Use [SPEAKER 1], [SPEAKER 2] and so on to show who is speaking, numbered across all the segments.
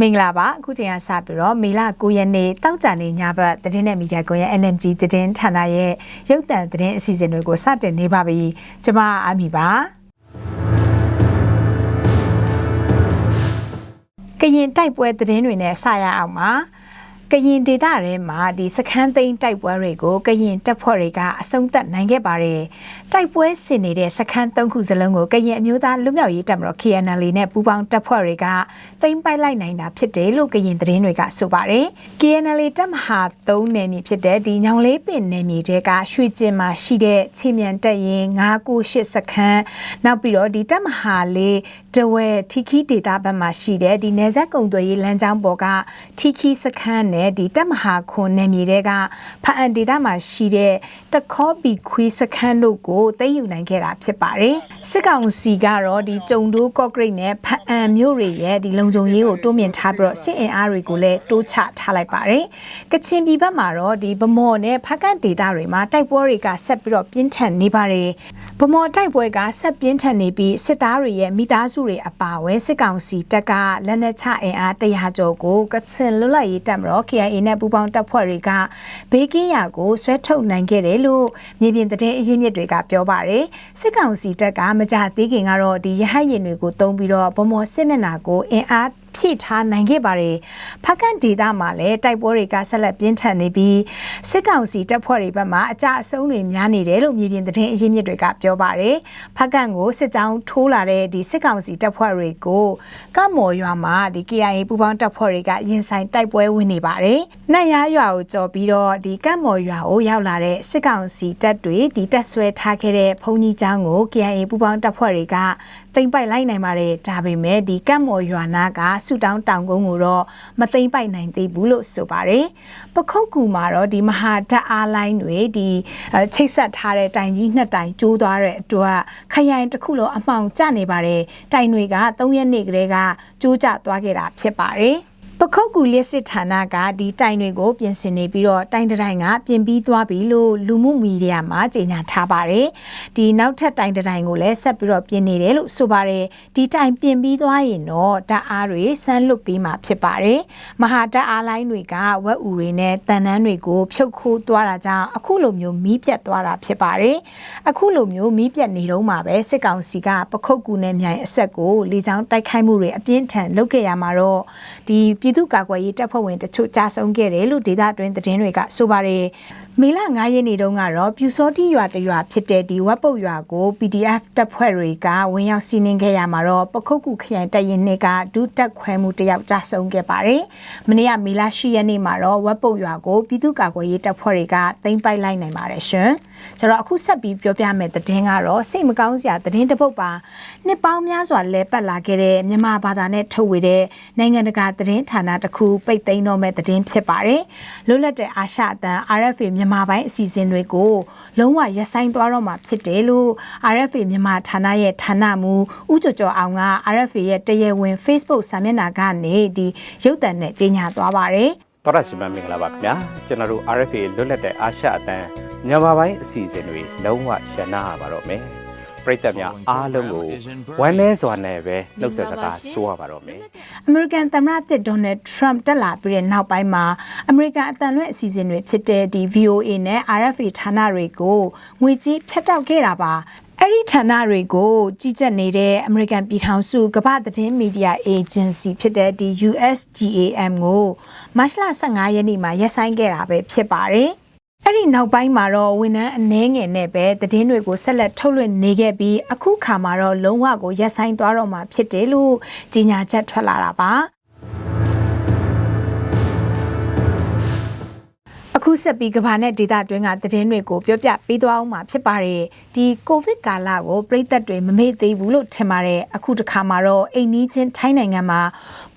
[SPEAKER 1] မင်္ဂလာပါအခုချိန်ကစပြီးတော့မေလ9ရက်နေ့တောက်ကြနေညဘက်သတင်းနဲ့မီဒီယာကွန်ရဲ့ NMG သတင်းဌာနရဲ့ရုပ်သံသတင်းအစီအစဉ်တွေကိုစတင်နေပါပြီကျွန်မအာမီပါကရင်တိုက်ပွဲသတင်းတွေနဲ့စရအောင်ပါ ကရင်ဒေသထဲမှာဒီစခန်းသိမ်းတိုက်ပွဲတွေကိုကရင်တပ်ဖွဲ့တွေကအဆုံးသတ်နိုင်ခဲ့ပါတယ်။တိုက်ပွဲဆင်နေတဲ့စခန်း၃ခုစလုံးကိုကရင်အမျိုးသားလူမျိုးရေးတပ်မတော် KNL နဲ့ပူးပေါင်းတပ်ဖွဲ့တွေကသိမ်းပိုက်လိုက်နိုင်တာဖြစ်တယ်လို့ကရင်သတင်းတွေကဆိုပါတယ်။ KNL တပ်မဟာ၃နယ်မြေဖြစ်တဲ့ဒီညောင်လေးပင်နယ်မြေတဲကရွှေကျင်မှာရှိတဲ့ခြေမြန်တပ်ရင်998စခန်းနောက်ပြီးတော့ဒီတပ်မဟာလေးတဝဲထီခီဒေတာဘက်မှာရှိတဲ့ဒီနေဆက်ကုံသွေးရေးလမ်းကြောင်းပေါ်ကထီခီစခန်းနဲ့ဒီတပ်မဟာခွန်နယ်မြေတွေကဖအန်ဒေတာမှာရှိတဲ့တခေါဘီခွေးစခန်းတို့ကိုသိမ်းယူနိုင်ခဲ့တာဖြစ်ပါတယ်စစ်ကောင်စီကတော့ဒီကြုံတိုးကော့ဂရိတ်နဲ့ဖအန်မြို့တွေရဲ့ဒီလုံခြုံရေးကိုတိုးမြင့်ထားပြီးတော့စစ်အင်အားတွေကိုလည်းတိုးချထားလိုက်ပါတယ်ကချင်ပြည်ဘက်မှာတော့ဒီဗမော်နဲ့ဖကန်ဒေတာတွေမှာတိုက်ပွဲတွေကဆက်ပြီးတော့ပြင်းထန်နေပါတယ်ဗမော်တိုက်ပွဲကဆက်ပြင်းထန်နေပြီးစစ်သားတွေရဲ့မိသားစုတွေအပါအဝင်စစ်ကောင်စီတပ်ကလက်နက်ချအင်အား100ကျော်ကိုကချင်လွတ်လပ်ရေးတပ်မတော် KIA နဲ့ပူးပေါင်းတပ်ဖွဲ့တွေကဘေးကင်းရာကိုဆွဲထုတ်နိုင်ခဲ့တယ်လို့မြေပြင်သတင်းအရင်းမြစ်တွေကပြောပါတယ်စစ်ကောင်စီတပ်ကမကြသေးခင်ကတော့ဒီရဟတ်ရင်တွေကိုတုံးပြီးတော့ဗမော်စစ်မျက်နှာကိုအင်အားဖြည့်ထားနိုင်ခဲ့ပါတယ်။ဖကန်ဒေတာမှာလည်းတိုက်ပွဲတွေကဆက်လက်ပြင်းထန်နေပြီးစစ်ကောင်စီတပ်ဖွဲ့တွေဘက်မှအကြအဆုံးတွေများနေတယ်လို့မြေပြင်သတင်းအရင်းမြစ်တွေကပြောပါတယ်။ဖကန်ကိုစစ်ကြောင်းထိုးလာတဲ့ဒီစစ်ကောင်စီတပ်ဖွဲ့တွေကိုကမော်ရွာမှာဒီ KIA ပူးပေါင်းတပ်ဖွဲ့တွေကရင်ဆိုင်တိုက်ပွဲဝင်နေပါတယ်။နတ်ရရွာကိုကြော်ပြီးတော့ဒီကမော်ရွာကိုရောက်လာတဲ့စစ်ကောင်စီတပ်တွေဒီတပ်ဆွဲထားခဲ့တဲ့ဘုံကြီးကျောင်းကို KIA ပူးပေါင်းတပ်ဖွဲ့တွေက သိမ်းပိုက်လိုက်နိုင်ပါတယ်။ဒါပေမဲ့ဒီကမော်ရွာနာကဆူတောင်းတောင်ကုန်းကိုတော့မသိမ့်ပိုက်နိုင်သေးဘူးလို့ဆိုပါတယ်။ပခုတ်ကူမှာတော့ဒီမဟာဓာတ်အားလိုင်းတွေဒီချိတ်ဆက်ထားတဲ့တိုင်ကြီးနှစ်တိုင်ကျိုးသွားတဲ့အတွက်ခရိုင်တစ်ခုလုံးအမှောင်ကျနေပါတယ်။တိုင်တွေက3ရက်နေ့ကလေးကကျိုးကျသွားခဲ့တာဖြစ်ပါတယ်။ ပခုတ်ကူလစ်စစ်ဌာနကဒီတိုင်တွေကိုပြင်ဆင်နေပြီးတော့တိုင်တိုင်ကပြင်ပြီးသွားပြီလို့လူမှုမီဒီယာမှာကြေညာထားပါတယ်။ဒီနောက်ထပ်တိုင်တိုင်ကိုလည်းဆက်ပြီးတော့ပြင်နေတယ်လို့ဆိုပါတယ်။ဒီတိုင်ပြင်ပြီးသွားရင်တော့ဓာတ်အားတွေဆန်းလွတ်ပြီးမှဖြစ်ပါတယ်။မဟာဓာတ်အားလိုင်းတွေကဝက်ဥတွေနဲ့တန်နှန်းတွေကိုဖြုတ်ခိုးသွားတာကြောင့်အခုလိုမျိုးမီးပြတ်သွားတာဖြစ်ပါတယ်။အခုလိုမျိုးမီးပြတ်နေတော့မှပဲစစ်ကောင်စီကပခုတ်ကူနဲ့မြိုင်အဆက်ကိုလေကြောင်းတိုက်ခိုက်မှုတွေအပြင်းထန်လုပ်ခဲ့ရမှာတော့ဒီပြည်သူ့ကာကွယ်ရေးတပ်ဖွဲ့ဝင်တချို့ကြာဆုံးခဲ့တယ်လို့ဒေသတွင်းသတင်းတွေကဆိုပါတယ် မေလ9ရက်နေ့တုန်းကတော့ပြူစောတိရွာတရွာဖြစ်တဲ့ဒီဝက်ပုတ်ရွာကို PDF တပ်ဖွဲ့တွေကဝင်ရောက်စီးနင်းခဲ့ရမှာတော့ပခုတ်ကူခရိုင်တပ်ရင်းနှစ်ကဒုတက်ခွဲမှုတယောက်ကြာဆုံးခဲ့ပါတယ်။မနေ့ကမေလ10ရက်နေ့မှာတော့ဝက်ပုတ်ရွာကိုပြည်သူ့ကာကွယ်ရေးတပ်ဖွဲ့တွေကသိမ်းပိုက်လိုက်နိုင်ပါတယ်ရှင်။ကျွန်တော်အခုဆက်ပြီးပြောပြမယ့်သတင်းကတော့စိတ်မကောင်းစရာသတင်းတစ်ပုဒ်ပါ။နှစ်ပေါင်းများစွာလဲပတ်လာခဲ့တဲ့မြန်မာဘာသာနဲ့ထုတ်ဝေတဲ့နိုင်ငံတကာသတင်းဌာနတစ်ခုပိတ်သိမ်းတော့မဲ့သတင်းဖြစ်ပါတယ်။လွတ်လပ်တဲ့အာရှအသံ RFA မြန်မာပိုင်းအစီအစဉ်တွေကိုလုံးဝရပ်ဆိုင်းသွားတော့မှာဖြစ်တယ်လို့ RFA မြန်မာဌာနရဲ့ဌာနမှူးဦးကျော်ကျော်အောင်က RFA ရဲ့တရားဝင် Facebook စာမျက်နှာကနေဒီရုပ်သံနဲ့ကြေညာသွားပါတယ်။
[SPEAKER 2] တော်ရရှိမမင်္ဂလာပါခင်ဗျာကျွန်တော်တို့ RFA လွတ်လပ်တဲ့အာရှအသံမြန်မာပိုင်းအစီအစဉ်တွေလုံးဝရှင်းနာပါတော့မယ်။ ပရိသတ်များအားလုံးကိုဝမ်းနည်းစွာနဲ့ပဲနှုတ်ဆက်စကားဆိုရပါတော့မယ်။
[SPEAKER 1] အမေရိကန်သမ္မတတစ်ဒေါ်နယ်ထရမ့်တက်လာပြီးတဲ့နောက်ပိုင်းမှာအမေရိကန်အသံလွှင့်အစီအစဉ်တွေဖြစ်တဲ့ဒီ VOA နဲ့ RFA ဌာနတွေကိုငွေကြေးဖြတ်တောက်ခဲ့တာပါ။အဲ့ဒီဌာနတွေကိုကြီးကြပ်နေတဲ့အမေရိကန်ပြည်ထောင်စုကမ္ဘာသတင်းမီဒီယာအေဂျင်စီဖြစ်တဲ့ဒီ USGAM ကိုမတ်လ15ရက်နေ့မှာရပ်ဆိုင်းခဲ့တာပဲဖြစ်ပါတယ်။ အဲ့ဒီနောက်ပိုင်းမှာတော့ဝန်ထမ်းအနှဲငယ်နဲ့ပဲသတင်းတွေကိုဆက်လက်ထုတ်လွှင့်နေခဲ့ပြီးအခုခါမှာတော့လုံးဝကိုရပ်ဆိုင်းသွားတော့မှာဖြစ်တယ်လို့ကြေညာချက်ထွက်လာတာပါ ခုဆက်ပြီးကဘာနဲ့ဒေတာတွင်းကသတင်းတွေကိုပြောပြပေးသွားအောင်မှာဖြစ်ပါတယ်ဒီကိုဗစ်ကာလကိုပြည်သက်တွေမမေ့သေးဘူးလို့ထင်ပါတယ်အခုတခါမှာတော့အိမ်နီးချင်းထိုင်းနိုင်ငံမှာ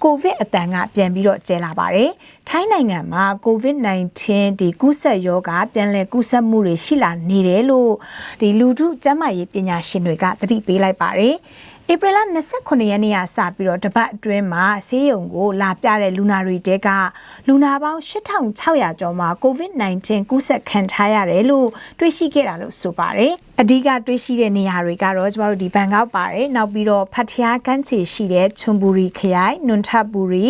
[SPEAKER 1] ကိုဗစ်အတန်ကပြန်ပြီးတော့ကျဲလာပါတယ်ထိုင်းနိုင်ငံမှာကိုဗစ် -19 ဒီကူးစက်ရောဂါပြန်လည်ကူးစက်မှုတွေရှိလာနေတယ်လို့ဒီလူထုကျန်းမာရေးပညာရှင်တွေကသတိပေးလိုက်ပါတယ် ဧပြီလ29ရက်နေ့ကစပြီးတော့တပတ်အတွင်းမှာဆေးရုံကိုလာပြတဲ့လူနာတွေတဲကလူနာပေါင်း8600ကျော်မှာ COVID-19 ကူးစက်ခံထားရတယ်လို့တွေ့ရှိခဲ့တာလို့ဆိုပါတယ်။ အအဓိကတွေ့ရှိတဲ့နေရာတွေကတော့ကျမတို့ဒီဘန်ကောက်ပါတယ်နောက်ပြီးတော့ဖတ်ထျားကမ်းခြေရှိတဲ့ချွန်ဘူရီခရိုင်နွန်ထဘူရီ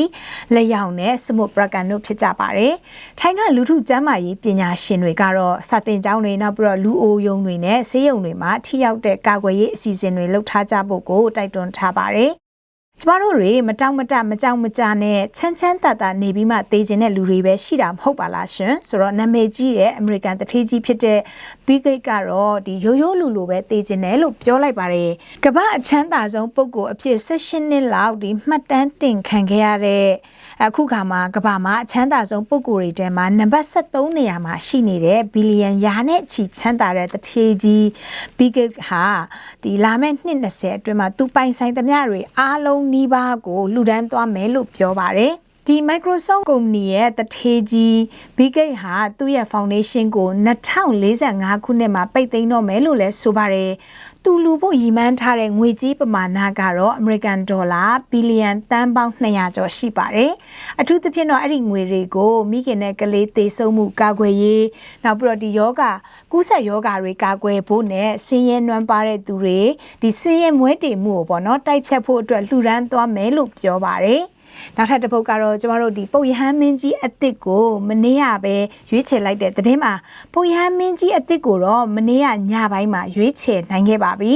[SPEAKER 1] လက်ရောင်နဲ့စမုတ်ပရကန်တို့ဖြစ်ကြပါတယ်ထိုင်းကလူထုကျမ်းမာရေးပညာရှင်တွေကတော့စာသင်ကျောင်းတွေနောက်ပြီးတော့လူအိုယုံတွေနဲ့ဆေးရုံတွေမှာထိရောက်တဲ့ကာကွယ်ရေးအစီအစဉ်တွေလုပ်ထားကြဖို့ကိုတိုက်တွန်းထားပါတယ် ကျမတို့တွေမတောင့်မတမကြောက်မကြနဲ့ချမ်းချမ်းသာသာနေပြီးမှတည်ခြင်းတဲ့လူတွေပဲရှိတာမဟုတ်ပါလားရှင်ဆိုတော့နာမည်ကြီးတဲ့အမေရိကန်တထေးကြီးဖြစ်တဲ့ဘီဂိတ်ကတော့ဒီရိုးရိုးလူလိုပဲတည်ခြင်းတယ်လို့ပြောလိုက်ပါတယ်ကမ္ဘာအချမ်းသာဆုံးပုဂ္ဂိုလ်အဖြစ်16နှစ်လောက်ဒီမှတ်တမ်းတင်ခံခဲ့ရတဲ့အခုခါမှာကမ္ဘာမှာအချမ်းသာဆုံးပုဂ္ဂိုလ်တွေထဲမှာနံပါတ်73နေရာမှာရှိနေတဲ့ဘီလီယံရာနဲ့ချီချမ်းသာတဲ့တထေးကြီးဘီဂိတ်ဟာဒီလာမယ့်နှစ်20အတွင်းမှာသူပိုင်ဆိုင်သမျှတွေအားလုံးနီးပါးကိုလူဒန်းသွားမယ်လို့ပြောပါတယ် ဒီ Microsoft ကုမ္ပဏီရဲ့တထေးကြီး Bill Gates ဟာသူ့ရဲ့ foundation ကို2045ခုနှစ်မှာပိတ်သိမ်းတော့မယ်လို့လည်းဆိုပါတယ်။သူလူဖို့ရည်မှန်းထားတဲ့ငွေကြေးပမာဏကတော့ American Dollar ဘီလီယံတန်းပေါင်း200ကျော်ရှိပါတယ်။အထူးသဖြင့်တော့အဲ့ဒီငွေတွေကိုမိခင်နဲ့ကလေးသေဆုံးမှုကာကွယ်ရေးနောက်ပြီးတော့ဒီယောဂကူးစက်ယောဂတွေကာကွယ်ဖို့နဲ့ဆင်းရဲနွမ်းပါတဲ့သူတွေဒီဆင်းရဲမွဲတေမှုကိုပေါ့နော်တိုက်ဖြတ်ဖို့အတွက်လှူဒန်းသွားမယ်လို့ပြောပါတယ်။ နောက်ထပ်တစ်ပုတ်ကတော့ကျမတို့ဒီပုတ်ရဟန်းမင်းကြီးအစ်စ်ကိုမနေ့ကပဲရွေးချယ်လိုက်တဲ့သတင်းမှာပုတ်ရဟန်းမင်းကြီးအစ်စ်ကိုတော့မနေ့ကညပိုင်းမှာရွေးချယ်နိုင်ခဲ့ပါပြီ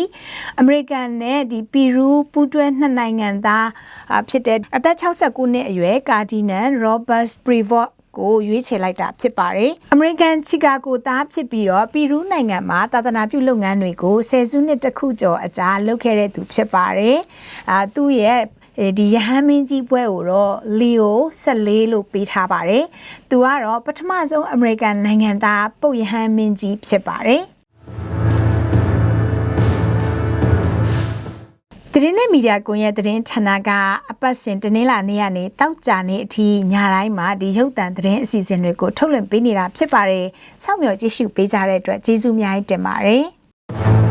[SPEAKER 1] အမေရိကန်နဲ့ဒီပီရူးပူးတွဲနှစ်နိုင်ငံသားဖြစ်တဲ့အသက်69နှစ်အရွယ်ကာဒီနန်ရောဘတ်ပရီဗော့ကိုရွေးချယ်လိုက်တာဖြစ်ပါတယ်။ American Chicago သားဖြစ်ပြီးတော့ပီရူးနိုင်ငံမှာသာသနာပြုလုပ်ငန်းတွေကိုဆယ်စုနှစ်တခုကျော်အကြာလုပ်ခဲ့တဲ့သူဖြစ်ပါတယ်။အာသူ့ရဲ့ ဒီရဟန်းမင်းကြီးပွဲကိုတော့ Leo 14လို့ပေးထားပါတယ်။သူကတော့ပထမဆုံးအမေရိကန်နိုင်ငံသားပုတ်ရဟန်းမင်းကြီးဖြစ်ပါတယ်။သတင်းနဲ့မီဒီယာကွန်ရက်သတင်းဌာနကအပတ်စဉ်တနင်္လာနေ့ကနေတောက်ကြနေ့အထိညတိုင်းမှာဒီရုပ်သံသတင်းအစီအစဉ်တွေကိုထုတ်လွှင့်ပေးနေတာဖြစ်ပါတယ်။စောင့်မျှော်ကြည့်ရှုပေးကြတဲ့အတွက်ကျေးဇူးအများကြီးတင်ပါတယ်။